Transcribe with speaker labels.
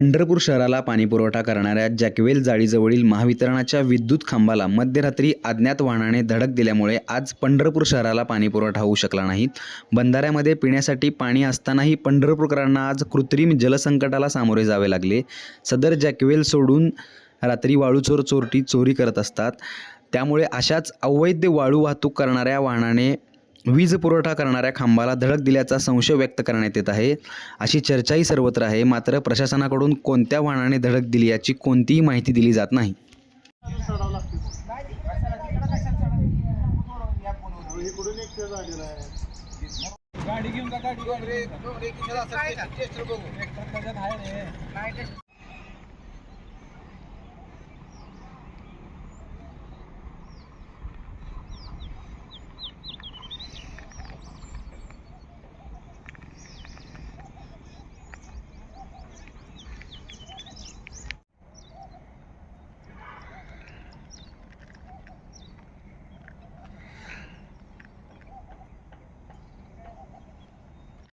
Speaker 1: पंढरपूर शहराला पाणीपुरवठा करणाऱ्या जॅकवेल जाळीजवळील महावितरणाच्या विद्युत खांबाला मध्यरात्री अज्ञात वाहनाने धडक दिल्यामुळे आज पंढरपूर शहराला पाणीपुरवठा होऊ शकला नाही. बंधाऱ्यामध्ये पिण्यासाठी पाणी असतानाही पंढरपूरकरांना आज कृत्रिम जलसंकटाला सामोरे जावे लागले. सदर जॅकवेल सोडून रात्री वाळूचोर चोरटी चोरी करत असतात. त्यामुळे अशाच अवैध वाळू वाहतूक करणाऱ्या वाहनाने वीज पुरवठा करणाऱ्या खांबाला धडक दिल्याचा संशय व्यक्त करण्यात येत आहे. अशी चर्चाही सर्वत्र आहे. मात्र प्रशासनाकडून कोणत्या वाहनाने धडक दिली याची कोणतीही माहिती दिली जात नाही.
Speaker 2: गाडी घेऊन